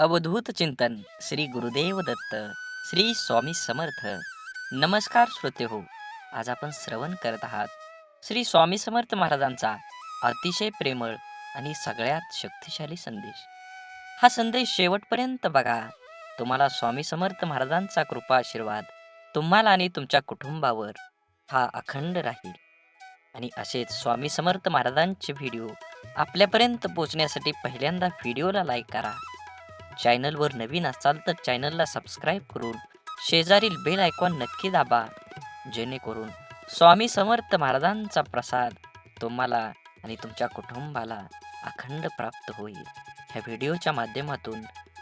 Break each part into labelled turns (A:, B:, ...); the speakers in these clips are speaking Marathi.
A: अवधूत चिंतन श्री गुरुदेव दत्त श्री स्वामी समर्थ. नमस्कार श्रोते हो आज आपण श्रवण करत आहात. श्री स्वामी समर्थ महाराजांचा अतिशय प्रेमळ आणि सगळ्यात शक्तिशाली संदेश. हा संदेश शेवटपर्यंत बघा. तुम्हाला स्वामी समर्थ महाराजांचा कृपा आशीर्वाद तुम्हाला आणि तुमच्या कुटुंबावर हा अखंड राहील. आणि असेच स्वामी समर्थ महाराजांचे व्हिडिओ आपल्यापर्यंत पोहोचण्यासाठी पहिल्यांदा व्हिडिओला लाईक करा. चॅनलवर नवीन असाल तर चॅनलला सबस्क्राईब करून शेजारील बेल आयकॉन नक्की दाबा. जेणेकरून स्वामी समर्थ महाराजांचा प्रसाद तुम्हाला आणि तुमच्या कुटुंबाला अखंड प्राप्त होईल. ह्या व्हिडिओच्या माध्यमातून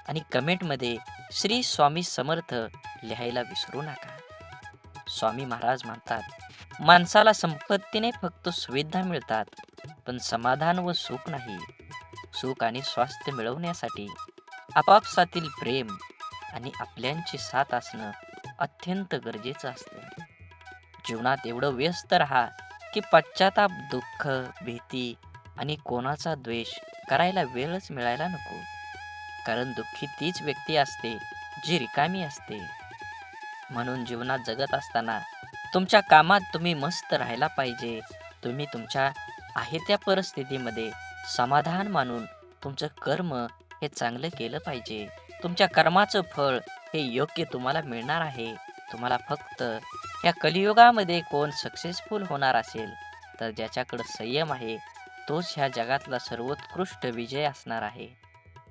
A: आणि कमेंटमध्ये श्री स्वामी समर्थ लिहायला विसरू नका. स्वामी महाराज म्हणतात माणसाला संपत्तीने फक्त सुविधा मिळतात पण समाधान व सुख नाही. सुख आणि स्वास्थ्य मिळवण्यासाठी आपापसातील प्रेम आणि आपल्यांची साथ असणं अत्यंत गरजेचं असतं. जीवनात एवढं व्यस्त राहा की पश्चाताप दुःख भीती आणि कोणाचा द्वेष करायला वेळच मिळायला नको. कारण दुःखी तीच व्यक्ती असते जी रिकामी असते. म्हणून जीवनात जगत असताना तुमच्या कामात तुम्ही मस्त राहायला पाहिजे. तुम्ही तुमच्या आहे त्या परिस्थितीमध्ये समाधान मानून तुमचं कर्म हे चांगलं केलं पाहिजे. तुमच्या कर्माचं फळ हे योग्य तुम्हाला मिळणार आहे. तुम्हाला फक्त या कलियुगामध्ये कोण सक्सेसफुल होणार असेल तर ज्याच्याकडं संयम आहे तोच ह्या जगातला सर्वोत्कृष्ट विजय असणार आहे.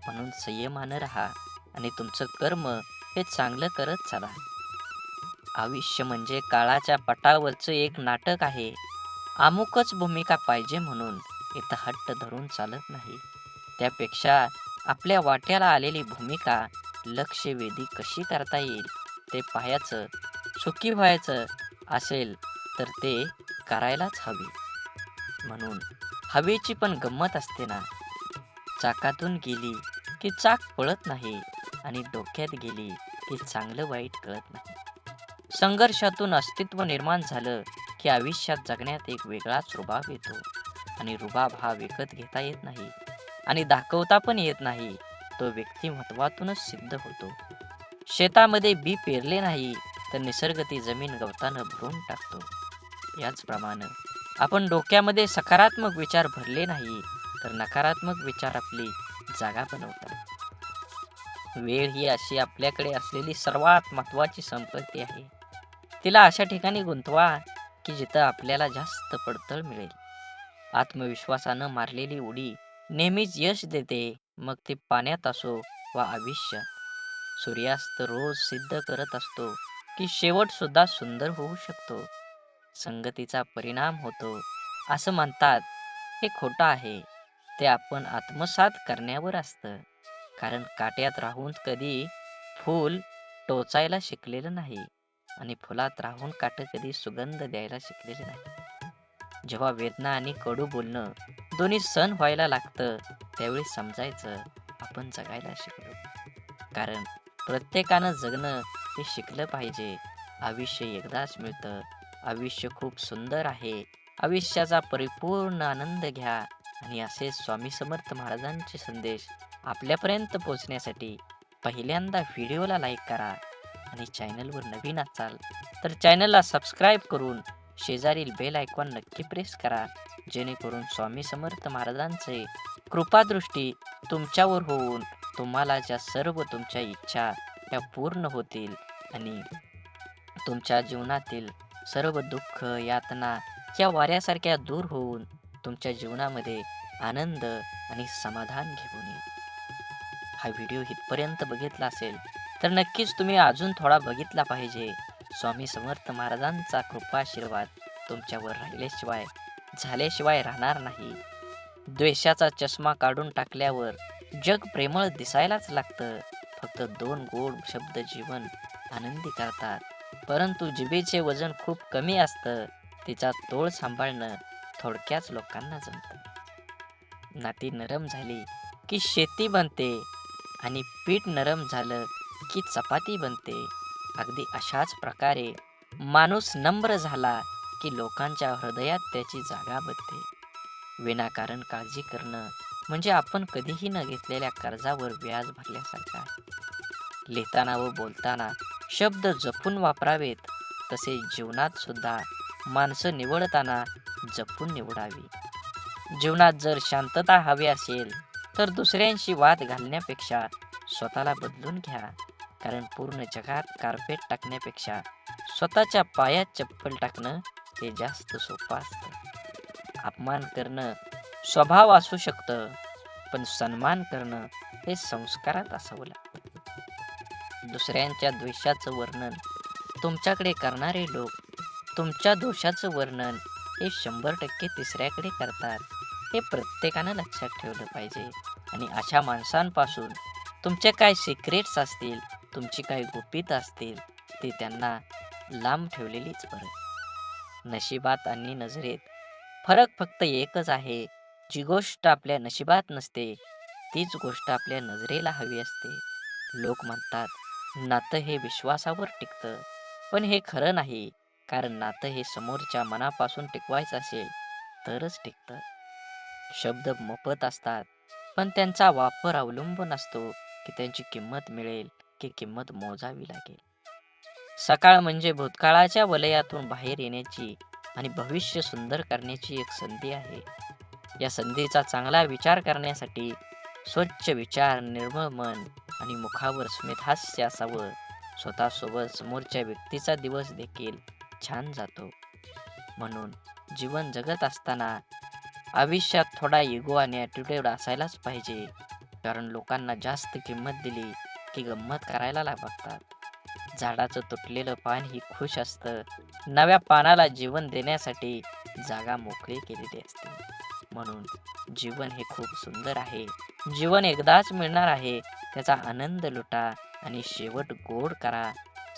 A: म्हणून संयमानं राहा आणि तुमचं कर्म हे चांगलं करत चला. आयुष्य म्हणजे काळाच्या पटावरचं एक नाटक आहे. अमुकच भूमिका पाहिजे म्हणून इथं हट्ट धरून चालत नाही. त्यापेक्षा आपल्या वाट्याला आलेली भूमिका लक्षवेधी कशी करता येईल? ते पाहायचं सुखी व्हायचं असेल तर ते करायलाच हवे. म्हणून हवेची पण गंमत असते ना. चाकातून गेली की चाक पळत नाही आणि डोक्यात गेली की चांगलं वाईट कळत नाही. संघर्षातून अस्तित्व निर्माण झालं की आयुष्यात जगण्यात एक वेगळाच रुबाब येतो आणि रुबाब हा विकत घेता येत नाही. आणि दाखवता पण येत नाही. तो व्यक्तिमत्वातूनच सिद्ध होतो. शेतामध्ये बी पेरले नाही तर निसर्ग ती जमीन गवतानं भरून टाकतो. याचप्रमाणे आपण डोक्यामध्ये सकारात्मक विचार भरले नाही तर नकारात्मक विचार आपली जागा बनवतात. वेळ ही अशी आपल्याकडे असलेली सर्वात महत्वाची संपत्ती आहे. तिला अशा ठिकाणी गुंतवा की जिथं आपल्याला जास्त पडतळ मिळेल. आत्मविश्वासानं मारलेली उडी नेहमीच यश देते. मग ते पाण्यात असो वा आयुष्य सूर्यास्त रोज सिद्ध करत असतो की शेवट सुद्धा सुंदर होऊ शकतो. संगतीचा परिणाम होतो. असं म्हणतात हे खोटं आहे. ते आपण आत्मसात करण्यावर असतं. कारण काट्यात राहून कधी फूल टोचायला शिकलेलं नाही आणि फुलात राहून काट कधी सुगंध द्यायला शिकलेले नाही. जेव्हा वेदना आणि कडू बोलणं दोन्ही सण व्हायला लागतं. त्यावेळी समजायचं आपण जगायला शिकलो. कारण प्रत्येकानं जगणं हे शिकलं पाहिजे. आयुष्य एकदाच मिळतं. आयुष्य खूप सुंदर आहे. आयुष्याचा परिपूर्ण आनंद घ्या. आणि असे स्वामी समर्थ महाराजांचे संदेश आपल्यापर्यंत पोहोचण्यासाठी पहिल्यांदा व्हिडिओला लाईक करा. आणि चॅनलवर नवीन असाल तर चॅनलला सबस्क्राईब करून शेजारील बेल आयकॉन नक्की प्रेस करा. जेणेकरून स्वामी समर्थ महाराजांचे कृपादृष्टी तुमच्यावर होऊन तुम्हाला ज्या सर्व तुमच्या इच्छा त्या पूर्ण होतील आणि तुमच्या जीवनातील सर्व दुःख यातना या वाऱ्यासारख्या दूर होऊन तुमच्या जीवनामध्ये आनंद आणि समाधान घेऊन येईल. हा व्हिडिओ इथपर्यंत बघितला असेल तर नक्कीच तुम्ही अजून थोडा बघितला पाहिजे. स्वामी समर्थ महाराजांचा कृपाशीर्वाद तुमच्यावर राहिल्याशिवाय झाल्याशिवाय राहणार नाही. द्वेषाचा चष्मा काढून टाकल्यावर जग प्रेमळ दिसायलाच लागतं. फक्त दोन गोड शब्द जीवन आनंदी करतात. परंतु जिभेचे वजन खूप कमी असतं. तिचा तोळ सांभाळणं थोडक्याच लोकांना जमतं. नाती नरम झाली की शेती बनते आणि पीठ नरम झालं की चपाती बनते. अगदी अशाच प्रकारे माणूस नम्र झाला की लोकांच्या हृदयात त्याची जागा बदते विनाकारण काळजी करणं म्हणजे आपण कधीही न घेतलेल्या कर्जावर व्याज भरल्यासारखा लिहिताना व बोलताना शब्द जपून वापरावेत तसे जीवनात सुद्धा माणसं निवडताना जपून निवडावी. जीवनात जर शांतता हवी असेल तर दुसऱ्यांशी वाद घालण्यापेक्षा स्वतःला बदलून घ्या. कारण पूर्ण जगात कार्पेट टाकण्यापेक्षा स्वतःच्या पायात चप्पल टाकणं हे जास्त सोपं असतं. अपमान करणं स्वभाव असू शकतं पण सन्मान करणं हे संस्कारात असावं लागतं. दुसऱ्यांच्या द्वेषाचं वर्णन तुमच्याकडे करणारे लोक तुमच्या दोषाचं वर्णन हे शंभर टक्के तिसऱ्याकडे करतात हे प्रत्येकानं लक्षात ठेवलं पाहिजे. आणि अशा माणसांपासून तुमचे काय सिक्रेट्स असतील तुमची काय गुपित असतील ते त्यांना लांब ठेवलेलीच बरं. नशिबात आणि नजरेत. फरक फक्त एकच आहे. जी गोष्ट आपल्या नशिबात नसते तीच गोष्ट आपल्या नजरेला हवी असते. लोक म्हणतात नातं हे विश्वासावर टिकतं. पण हे खरं नाही कारण नातं हे समोरच्या मनापासून टिकवायचं असेल तरच टिकतं. शब्द मोफत असतात पण त्यांचा वापर अवलंबून असतो की त्यांची किंमत मिळेल की किंमत मोजावी लागेल. सकाळ म्हणजे भूतकाळाच्या वलयातून बाहेर येण्याची आणि भविष्य सुंदर करण्याची एक संधी आहे. या संधीचा चांगला विचार करण्यासाठी स्वच्छ विचार निर्मळ मन आणि मुखावर स्मितहास्य असावं. स्वतःसोबत समोरच्या व्यक्तीचा दिवस देखील छान जातो. म्हणून जीवन जगत असताना आयुष्यात थोडा इगो आणि ॲटिट्यूड असायलाच पाहिजे. कारण लोकांना जास्त किंमत दिली की गंमत करायला ला झाडाचं तुटलेलं पान ही खुश असतं. नव्या पानाला जीवन देण्यासाठी जागा मोकळी केलेली असते. म्हणून जीवन हे खूप सुंदर आहे. जीवन एकदाच मिळणार आहे. त्याचा आनंद लुटा आणि शेवट गोड करा.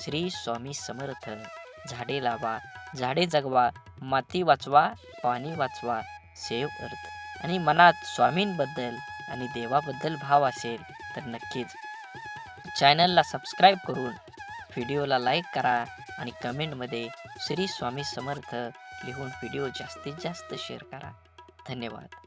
A: श्री स्वामी समर्थ. झाडे लावा झाडे जगवा माती वाचवा पाणी वाचवा सेव अर्थ. आणि मनात स्वामींबद्दल आणि देवाबद्दल भाव असेल तर नक्कीच चॅनलला सबस्क्राईब करून व्हिडिओला लाईक करा आणि कमेंटमध्ये श्री स्वामी समर्थ लिहून व्हिडिओ जास्तीत जास्त शेअर करा. धन्यवाद.